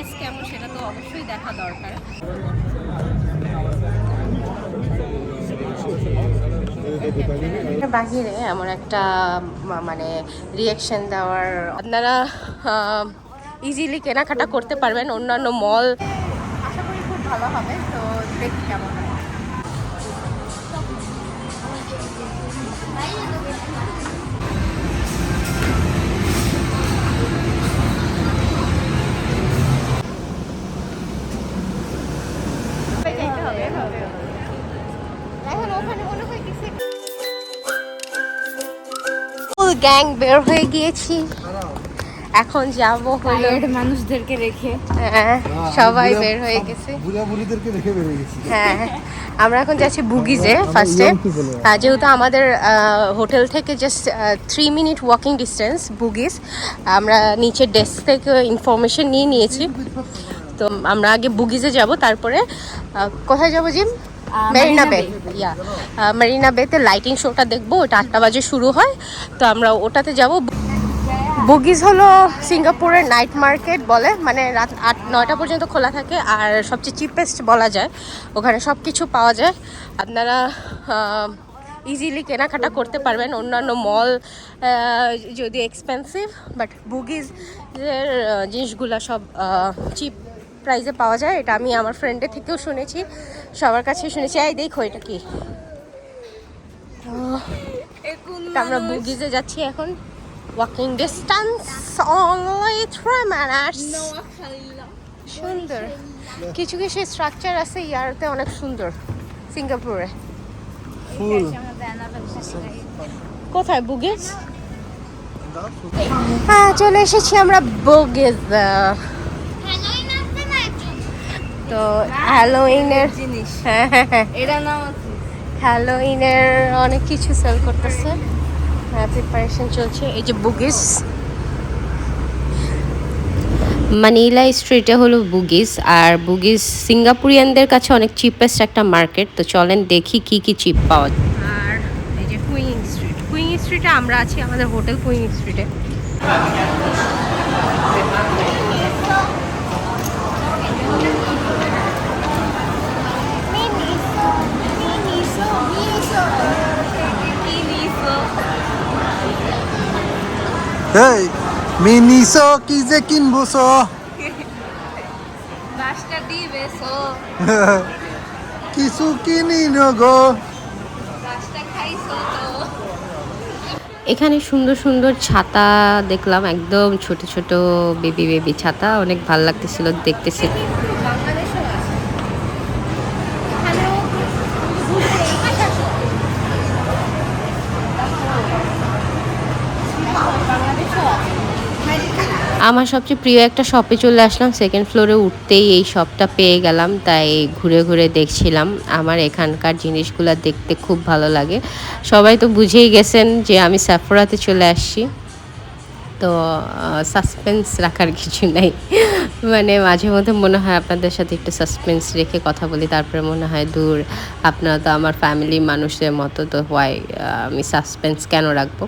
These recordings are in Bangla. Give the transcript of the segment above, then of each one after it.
প্রাইস কেমন সেটা তো অবশ্যই দেখা দরকার। বাহিরে এমন একটা মানে রিয়াকশন দেওয়ার আপনারা ইজিলি কেনাকাটা করতে পারবেন অন্যান্য মল আশা করি খুব ভালো হবে। গ্যাং বের হয়ে গিয়েছি। এখন যাব হলো মানুষদেরকে রেখে। হ্যাঁ, সবাই বের হয়ে গেছে। বুড়া বুড়িদেরকে রেখে গেছি। হ্যাঁ আমরা এখন যাচ্ছি বুগিজে ফার্স্টে। যেহেতু আমাদের হোটেল থেকে just three minute walking distance Bugis. আমরা নিচের ডেস্ক থেকে ইনফরমেশন নিয়ে নিয়েছি। তো আমরা আগে বুগিজে যাব তারপরে কোথায় যাব জিম? মেরিনা বে ইয়া মেরিনা বেতে লাইটিং শোটা দেখব ওটা আটটা বাজে শুরু হয় তো আমরা ওটাতে যাব। বুগিজ হলো সিঙ্গাপুরের নাইট মার্কেট বলে মানে রাত আট নয়টা পর্যন্ত খোলা থাকে আর সবচেয়ে চিপেস্ট বলা যায় ওখানে সব কিছু পাওয়া যায়। আপনারা ইজিলি কেনাকাটা করতে পারবেন অন্যান্য মল যদি এক্সপেন্সিভ বাট বুগিজের জিনিসগুলো সব চিপ প্রাইসে পাওয়া যায় এটা আমি আমার ফ্রেন্ডের থেকেও শুনেছি সবার কাছে শুনেছি। এই দেখো এটা কি? আমরা বুগিজে যাচ্ছি এখন। Walking distance only three minutes সুন্দর। কিছু কিছু স্ট্রাকচার আছে ইয়ারতে অনেক সুন্দর। সিঙ্গাপুরে। কোথায় বুগিজ হ্যাঁ চলে এসেছি আমরা বুগিজ তো হ্যালোইনের জিনিস। হ্যাঁ হ্যাঁ হ্যাঁ। এটা নাম আছে। হ্যালোইনের অনেক কিছু সেল করতেছে। হ্যাঁ প্রিপারেশন চলছে। এই যে বুগিস মানিলা স্ট্রিটে হলো বুগিস আর বুগিস সিঙ্গাপুরিয়ানদের কাছে অনেক চিপেস্ট একটা মার্কেট তো চলেন দেখি কি কি চিপ পাওয়া যায়। আর এই যে কুইং স্ট্রিট কুইং স্ট্রিটে আমরা আছি আমাদের হোটেল কুইং স্ট্রিটে এই মিনিসো কি যে কিনবো সো? বাসটা দিবে সো। কিছু কিনি গো। এখানে সুন্দর সুন্দর ছাতা দেখলাম একদম ছোট ছোট বেবি বেবি ছাতা অনেক ভালো লাগতেছিল দেখতেছি বাংলাদেশও আছে এখানেও বাংলাদেশও আছে আমার সবচেয়ে প্রিয় একটা শপে চলে আসলাম। সেকেন্ড ফ্লোরে উঠতেই এই শপটা পেয়ে গেলাম, তাই ঘুরে ঘুরে দেখছিলাম। আমার এখানকার জিনিসগুলো দেখতে খুব ভালো লাগে। সবাই তো বুঝেই গেছেন যে আমি স্যাফোরাতে চলে আসছি। তো সাসপেন্স রাখার কিছু নেই। মানে মাঝে মধ্যে মনে হয় আপনাদের সাথে একটু সাসপেন্স রেখে কথা বলি, তারপরে মনে হয়, দূর, আপনারা তো আমার ফ্যামিলি মানুষদের মতো, তো হয় আমি সাসপেন্স কেন রাখব?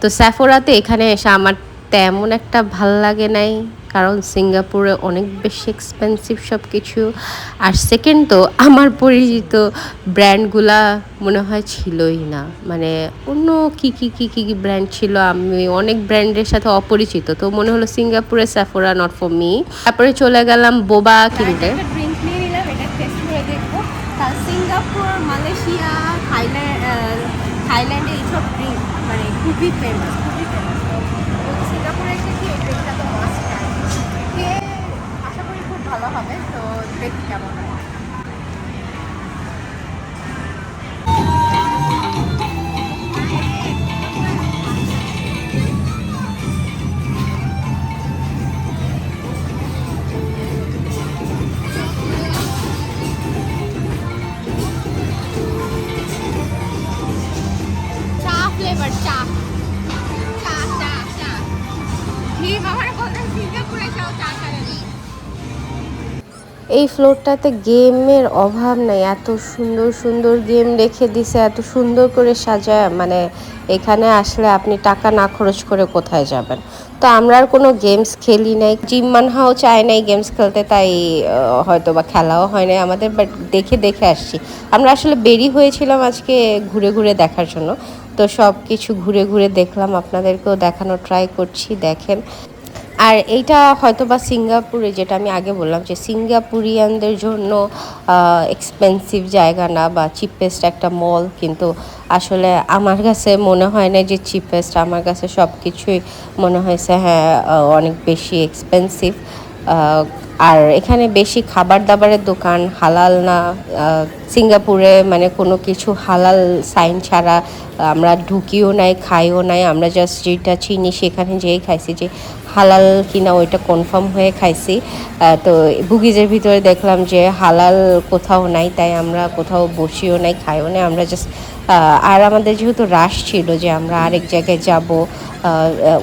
তো স্যাফোরাতে এখানে এসে আমার তেমন একটা ভালো লাগে নাই, কারণ সিঙ্গাপুরে অনেক বেশি এক্সপেন্সিভ সব কিছু আর সেকেন্ড তো, আমার পরিচিত ব্র্যান্ডগুলা মনে হয় ছিলই না। মানে অন্য কি কি কি কি কি ব্র্যান্ড ছিল, আমি অনেক ব্র্যান্ডের সাথে অপরিচিত। তো মনে হলো সিঙ্গাপুরে স্যাফোরা নট ফর মি তারপরে চলে গেলাম বোবা কিনতে। সিঙ্গাপুর, মালয়েশিয়া, থাইল্যান্ড থাইল্যান্ডে এইসব ড্রিঙ্ক মানে খুবই ফেমাস এই ফ্লোরটাতে গেমের অভাব নাই। এত সুন্দর সুন্দর গেম রেখে দিছে, এত সুন্দর করে সাজায় মানে এখানে আসলে আপনি টাকা না খরচ করে কোথায় যাবেন? তো আমরা আর কোনো গেমস খেলি নাই। জিম মানহাও চায় নাই গেমস খেলতে, তাই হয়তো বা খেলাও হয় নাই আমাদের বাট দেখে দেখে আসছি। আমরা আসলে বেরি হয়েছিলাম আজকে ঘুরে ঘুরে দেখার জন্য। তো সব কিছু ঘুরে ঘুরে দেখলাম, আপনাদেরকেও দেখানো ট্রাই করছি, দেখেন। আর এইটা হয়তো বা সিঙ্গাপুরে, যেটা আমি আগে বললাম যে সিঙ্গাপুরিয়ানদের জন্য এক্সপেন্সিভ জায়গা না বা চিপেস্ট একটা মল কিন্তু আসলে আমার কাছে মনে হয় না যে চিপেস্ট আমার কাছে সব কিছুই মনে হয়েছে হ্যাঁ অনেক বেশি এক্সপেন্সিভ আর এখানে বেশি খাবার দাবারের দোকান, হালাল না। সিঙ্গাপুরে মানে কোনো কিছু হালাল সাইন ছাড়া আমরা ঢুকিও নাই, খাইও নাই। আমরা জাস্ট যেটা চিনি সেখানে যেই খাইছি যে হালাল কিনা ওইটা কনফার্ম হয়ে খাইছি। তো বুগিজের ভিতরে দেখলাম যে হালাল কোথাও নাই, তাই আমরা কোথাও বসিও নাই, খাইও নাই। আমরা জাস্ট আর আমাদের যেহেতু রাশ ছিল যে আমরা আরেক জায়গায় যাব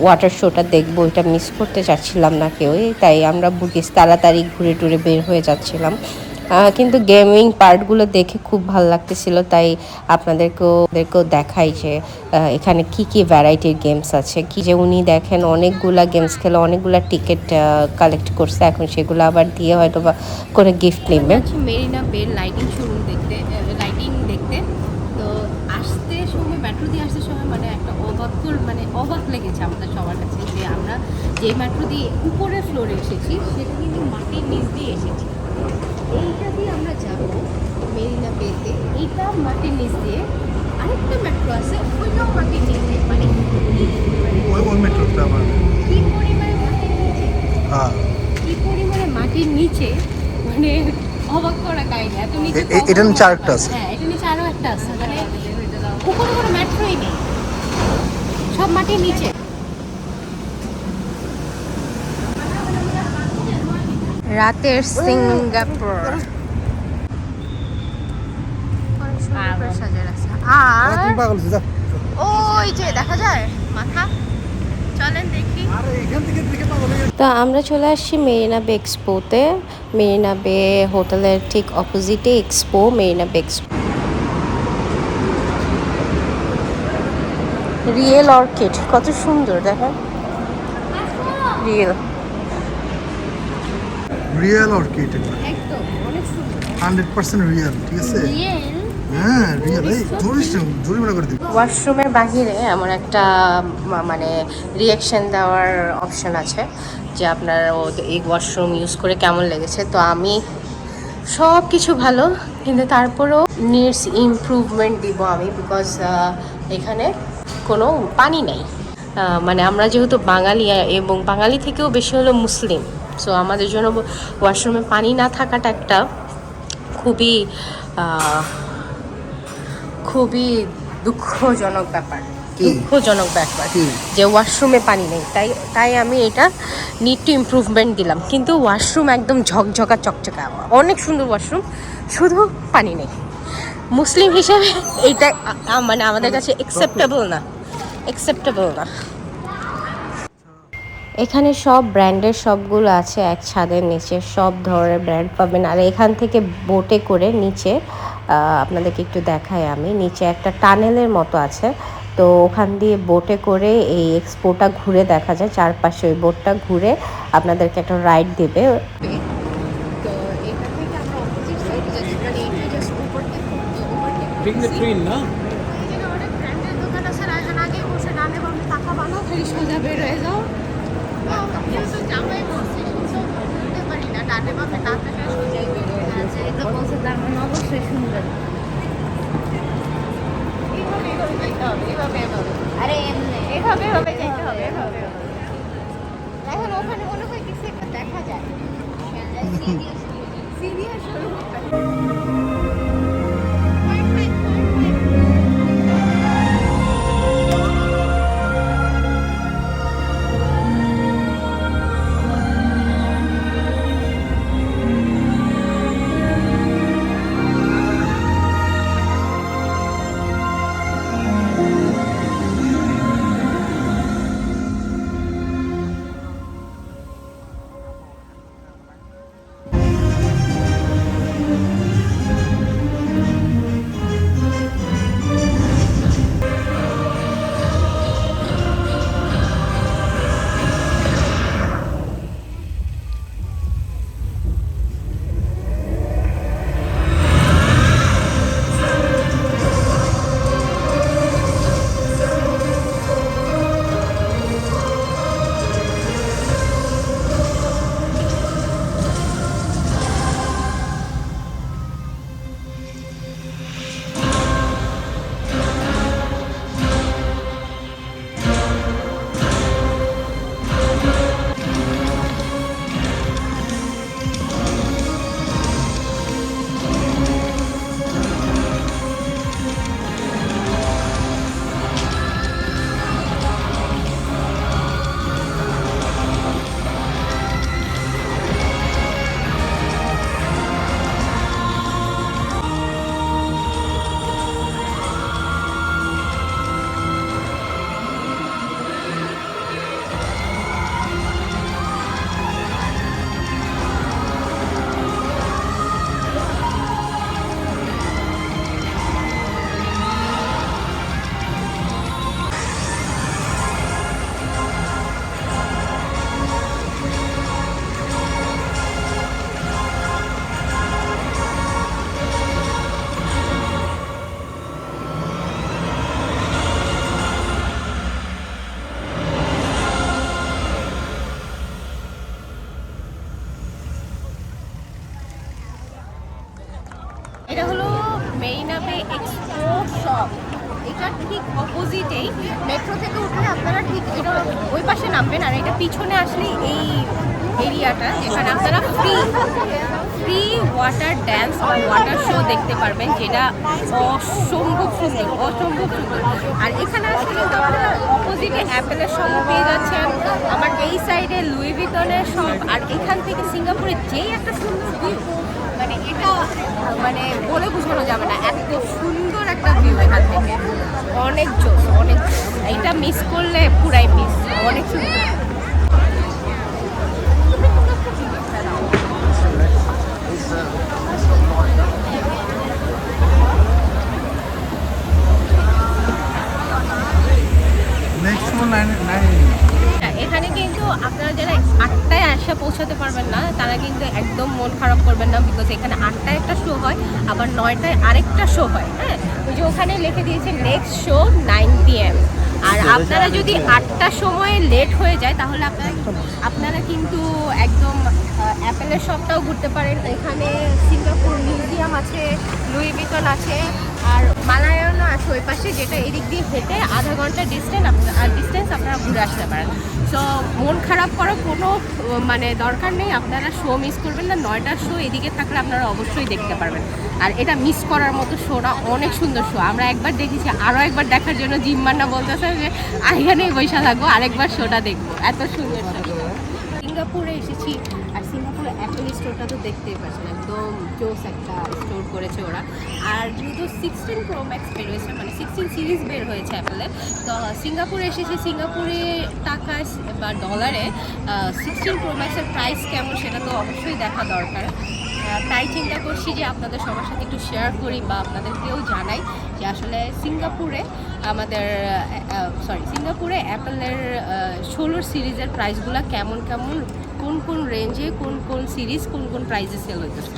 ওয়াটার শোটা দেখব, ওইটা মিস করতে চাচ্ছিলাম না কেউই, তাই আমরা বুগিস তাড়াতাড়ি ঘুরে টুরে বের হয়ে যাচ্ছিলাম। কিন্তু গেমিং পার্টগুলো দেখে খুব ভালো লাগতেছিল তাই আপনাদেরকেও ওদেরকেও দেখাই যে এখানে কি কি ভ্যারাইটির গেমস আছে। কি যে উনি দেখেন অনেকগুলা গেমস খেলে অনেকগুলা টিকিট কালেক্ট করছে এখন সেগুলো আবার দিয়ে হয়তো বা করে গিফট নেবে। মেরিনা বের লাইটিং শোরুম দেখতে লাইটিং দেখতে। তো আসতে সময় মেট্রো দিয়ে আসতে সময় মানে একটা অবাকর মানে অবাক লেগেছে আমাদের সবার কাছে যে আমরা যে মেট্রো দিয়ে উপরের ফ্লোরে এসেছি সেটা কিন্তু মাটির নিচ দিয়ে এসেছি। এইটা দিয়ে আমরা যাব মেরিনা বেতে এইটা মাটির নিচ দিয়ে। আরেকটা মেট্রো আছে ওইটাও মাটির নিচ দিয়ে মানে ওই ওই মেট্রোটা আমার কি পরিমাণে মাটির নিচে? হ্যাঁ কি পরিমাণে মাটির নিচে? মানে অবাক করা কাহিনী এত নিচে এ- এ- এটার নিচে আরেকটা আছে? হ্যাঁ এটা নিচে আরও একটা আছে মানে উপরে কোনো মেট্রোই নেই। সব মাটির নিচে। রাতের সিঙ্গাপুর। আর তুমি পাগল ওই যে দেখা যায়? মাথা। চলেন দেখি। তো আমরা চলে আসছি মেরিনা বে এক্সপোতে। মেরিনা বে হোটেলের ঠিক অপোজিটে এক্সপো মেরিনা বে এক্সপো। রিয়েল অর্কিড কত সুন্দর দেখেন। রিয়েল। রিয়েল অর্কিড একদম অনেক সুন্দর। হান্ড্রেড পার্সেন্ট রিয়েল ঠিক আছে? হ্যাঁ রিয়েল এই জরিমানা করে ওয়াশরুমের বাহিরে আমার একটা মানে রিয়াকশন দেওয়ার অপশন আছে যে আপনার ও- এই ওয়াশরুম ইউজ করে কেমন লেগেছে। তো আমি সব কিছু ভালো কিন্তু তারপরেও নিডস ইমপ্রুভমেন্ট দিব আমি বিকজ এখানে কোনো পানি নেই। মানে আমরা যেহেতু বাঙালি এবং বাঙালি থেকেও বেশি হলো মুসলিম সো আমাদের জন্য ওয়াশরুমে পানি না থাকাটা একটা খুবই খুবই দুঃখজনক ব্যাপার। দুঃখজনক ব্যাপার যে ওয়াশরুমে পানি নেই। তাই তাই আমি এটা নিড টু ইমপ্রুভমেন্ট দিলাম। কিন্তু ওয়াশরুম একদম ঝকঝকা চকচকা অনেক সুন্দর ওয়াশরুম শুধু পানি নেই। মুসলিম হিসেবে আ- মানে আমাদের কাছে একসেপ্টেবল না। একসেপ্টেবল না। এখানে সব ব্র্যান্ডের সবগুলো আছে এক ছাদের নিচে সব ধরনের ব্র্যান্ড পাবেন। আর এখান থেকে বোটে করে নিচে আপনাদেরকে একটু দেখাই আমি নিচে একটা টানেলের মতো আছে। তো ওখান দিয়ে বোটে করে এই এক্সপোটা ঘুরে দেখা যায় চারপাশে ওই বোটটা ঘুরে আপনাদেরকে একটা রাইড দেবে। সোজা বের হয়ে যাও। আরে এমনি এইভাবে এভাবে যাইতে হবে এভাবে এখন ওখানে মনে হয় কিছু একটা দেখা যায়। সিরিয়াস পিছনে আসলে এই এরিয়াটা যেখানে আপনারা ফ্রি ফ্রি ওয়াটার ড্যান্স বা ওয়াটার শো দেখতে পারবেন, যেটা অসম্ভব সুন্দর অসম্ভব সুন্দর। আর এখানে আসলে অপোজিটে অ্যাপেলের শপ পেয়ে যাচ্ছেন আমার এই সাইডে লুই ভিতনের শপ আর এখান থেকে সিঙ্গাপুরের যেই একটা সুন্দর ভিউ মানে এটা মানে বলে বোঝানো যাবে না, এত সুন্দর একটা ভিউ এখান থেকে। অনেক জোস অনেক এইটা মিস করলে পুরাই মিস অনেক সুন্দর। এখানে কিন্তু আপনারা যারা আটটায় আসে পৌঁছাতে পারবেন না তারা কিন্তু একদম মন খারাপ করবেন না বিকজ এখানে আটটায় একটা শো হয় আবার নয়টায় আরেকটা শো হয় হ্যাঁ? ওই যে ওখানে লিখে দিয়েছে নেক্সট শো নাইন পিএম আর আপনারা যদি আটটার সময় লেট হয়ে যায় তাহলে আপনারা আপনারা কিন্তু একদম অ্যাপেলের শপটাও ঘুরতে পারেন। এখানে সিঙ্গাপুর মিউজিয়াম আছে লুই ভিতন আছে আর মালায়নও আছে ওই পাশে, যেটা এদিক দিয়ে হেঁটে আধা ঘণ্টা ডিস্টেন্স আপনার ডিস্টেন্স আপনারা ঘুরে আসতে পারেন। সো মন খারাপ করার কোনো মানে দরকার নেই। আপনারা শো মিস করবেন না। নয়টার শো এদিকে থাকলে আপনারা অবশ্যই দেখতে পারবেন। আর এটা মিস করার মতো শোটা অনেক সুন্দর শো আমরা একবার দেখেছি আরও একবার দেখার জন্য জিম্মান্না বলতেছে যে এখানেই বৈশা থাকব আরেকবার শোটা দেখব। এত সুন্দর শো সিঙ্গাপুরে এসেছি। স্টোরটা তো দেখতেই পাচ্ছেন, একদম জোস একটা স্টোর করেছে ওরা। আর যেহেতু সিক্সটিন প্রো ম্যাক্স বের হয়েছে মানে সিক্সটিন সিরিজ বের হয়েছে অ্যাপেলের তো সিঙ্গাপুরে এসেছি সিঙ্গাপুরে টাকায় বা ডলারে সিক্সটিন প্রো ম্যাক্সের প্রাইস কেমন সেটা তো অবশ্যই দেখা দরকার। তাই চিন্তা করছি যে আপনাদের সবার সাথে একটু শেয়ার করি বা আপনাদেরকেও জানাই যে আসলে সিঙ্গাপুরে আমাদের সরি সিঙ্গাপুরে অ্যাপেলের ষোলোর সিরিজের প্রাইসগুলো কেমন কেমন কোন কোন রেঞ্জে কোন কোন সিরিজ কোন কোন প্রাইসে সেল হইতেছে?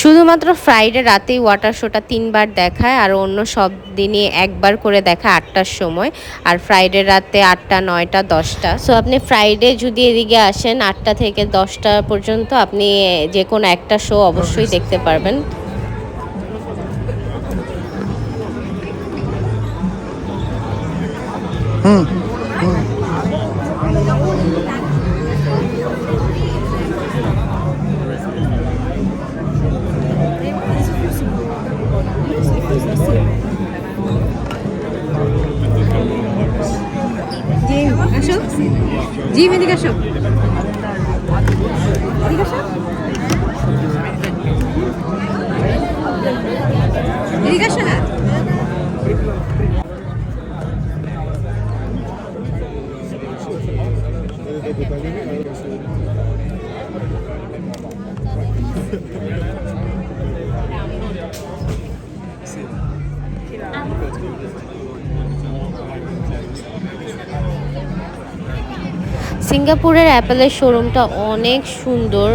শুধুমাত্র ফ্রাইডে রাতেই ওয়াটার শোটা তিনবার দেখায় আর অন্য সব দিনই একবার করে দেখায় আটটার সময়। আর ফ্রাইডে রাতে আটটা নয়টা দশটা। সো আপনি ফ্রাইডে যদি এদিকে আসেন আটটা থেকে দশটা পর্যন্ত আপনি যে কোনো একটা শো অবশ্যই দেখতে পারবেন। হুম। আসো জি এদিকে আসো এদিকে আসো এদিকে আসো না। সিঙ্গাপুরের অ্যাপেলের শোরুমটা অনেক সুন্দর,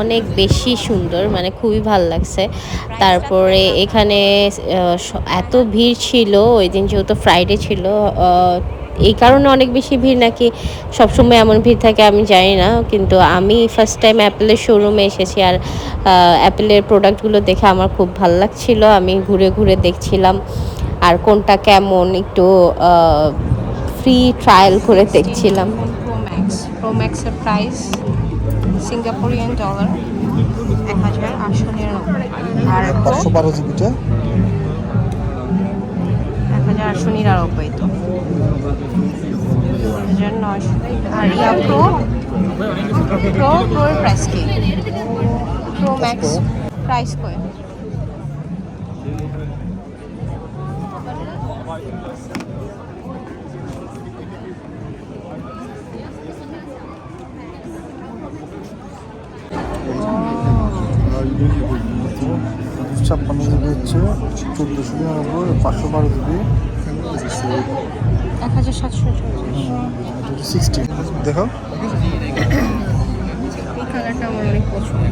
অনেক বেশি সুন্দর মানে খুবই ভালো লাগছে। তারপরে এখানে এত ভিড় ছিল, ওই দিন যেহেতু ফ্রাইডে ছিল এই কারণে অনেক বেশি ভিড় নাকি সবসময় এমন ভিড় থাকে আমি জানি না, কিন্তু আমি ফার্স্ট টাইম অ্যাপেলের শোরুমে এসেছি আর অ্যাপেলের প্রোডাক্টগুলো দেখে আমার খুব ভালো লাগছিল। আমি ঘুরে ঘুরে দেখছিলাম আর কোনটা কেমন একটু ফ্রি ট্রায়াল করে দেখছিলাম। প্রো ম্যাক্স প্রো ম্যাক্সের প্রাইস সিঙ্গাপুরিয়ান ডলার এক হাজার আটশো নিরানব্বই। আর পাঁচশো বারো জিবিটা এক হাজার আটশো নিরানব্বই তো। হাজার নয়শো। আর ইয়া প্রো প্রো প্রোর প্রাইস কি প্রো ম্যাক্স প্রাইস কয়? ছাপ্পান্ন জিবি হচ্ছে চোদ্দোশো নিরানব্বই পাঁচশো বারো জিবি এক হাজার সাতশো চল্লিশ সিক্সটি দেখো। এই কালারটা আমার অনেক পছন্দ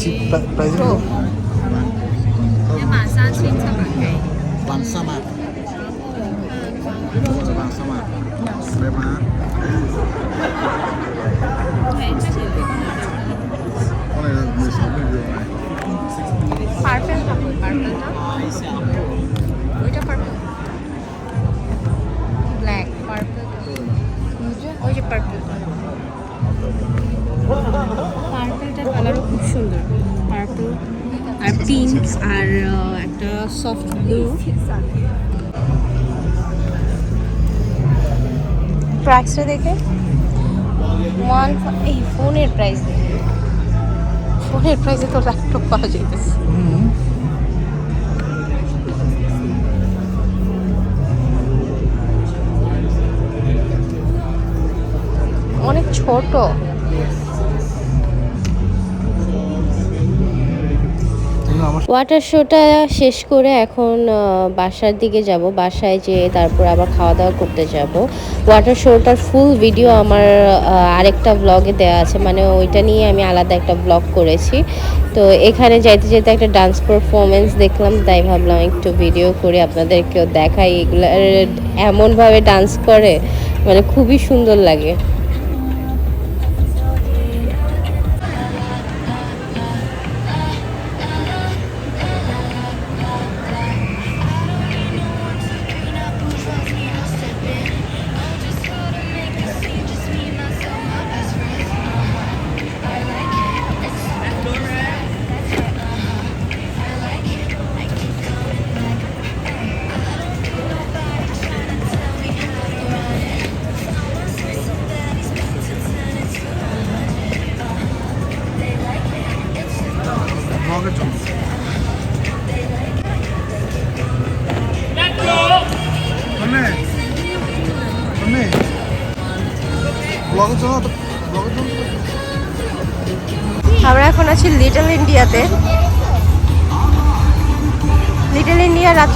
七百百斤肉。一万三千七百幾。萬三萬。我就萬三萬，你萬。我哋每手都要。百分百百分啦。每張百分。Black purple. Ujung, ujung purple. পার্পেলটার কালারও খুব সুন্দর। পার্পল আর পিঙ্ক আর একটা সফট ব্লু। প্রাইসটা দেখে? ওয়ান এই ফোনের প্রাইস দেখে। ফোনের প্রাইসে তো ল্যাপটপ পাওয়া যাইতেছে। অনেক ছোট। ওয়াটার শোটা শেষ করে এখন বাসার দিকে যাব। বাসায় যেয়ে তারপর আবার খাওয়া দাওয়া করতে যাব। ওয়াটার শোটার ফুল ভিডিও আমার আরেকটা ব্লগে দেওয়া আছে। মানে ওইটা নিয়ে আমি আলাদা একটা ব্লগ করেছি। তো এখানে যাইতে যেতে একটা ডান্স পারফরমেন্স দেখলাম। তাই ভাবলাম একটু ভিডিও করে আপনাদেরকেও দেখাই। এগুলো এমনভাবে ডান্স করে মানে খুবই সুন্দর লাগে।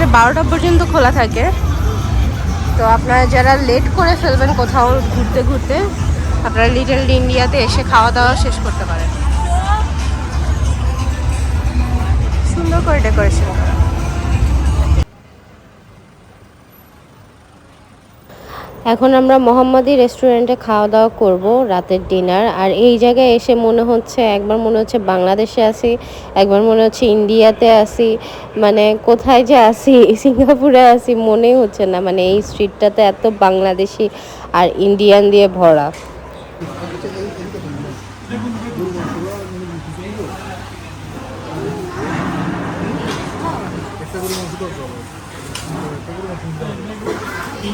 রাত্রে বারোটা পর্যন্ত খোলা থাকে। তো আপনারা যারা লেট করে ফেলবেন কোথাও ঘুরতে ঘুরতে, আপনারা লিটল ইন্ডিয়াতে এসে খাওয়া দাওয়া শেষ করতে পারেন। সুন্দর করে ডেকোরেশন করা। এখন আমরা মোহাম্মদী রেস্টুরেন্টে খাওয়া দাওয়া করব রাতের ডিনার। আর এই জায়গায় এসে মনে হচ্ছে, একবার মনে হচ্ছে বাংলাদেশে আছি, একবার মনে হচ্ছে ইন্ডিয়াতে আসি মানে কোথায় যে আসি সিঙ্গাপুরে আছি মনেই হচ্ছে না। মানে এই স্ট্রিটটাতে এত বাংলাদেশি আর ইন্ডিয়ান দিয়ে ভরা। এখন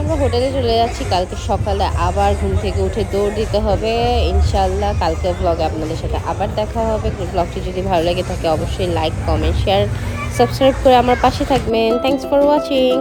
আমরা হোটেলে চলে যাচ্ছি। কালকে সকালে আবার ঘুম থেকে উঠে দৌড় দিতে হবে। ইনশাল্লাহ কালকে ব্লগে আপনাদের সাথে আবার দেখা হবে। ব্লগটি যদি ভালো লেগে থাকে, অবশ্যই লাইক কমেন্ট শেয়ার সাবস্ক্রাইব করে আমার পাশে থাকবেন। Thanks for watching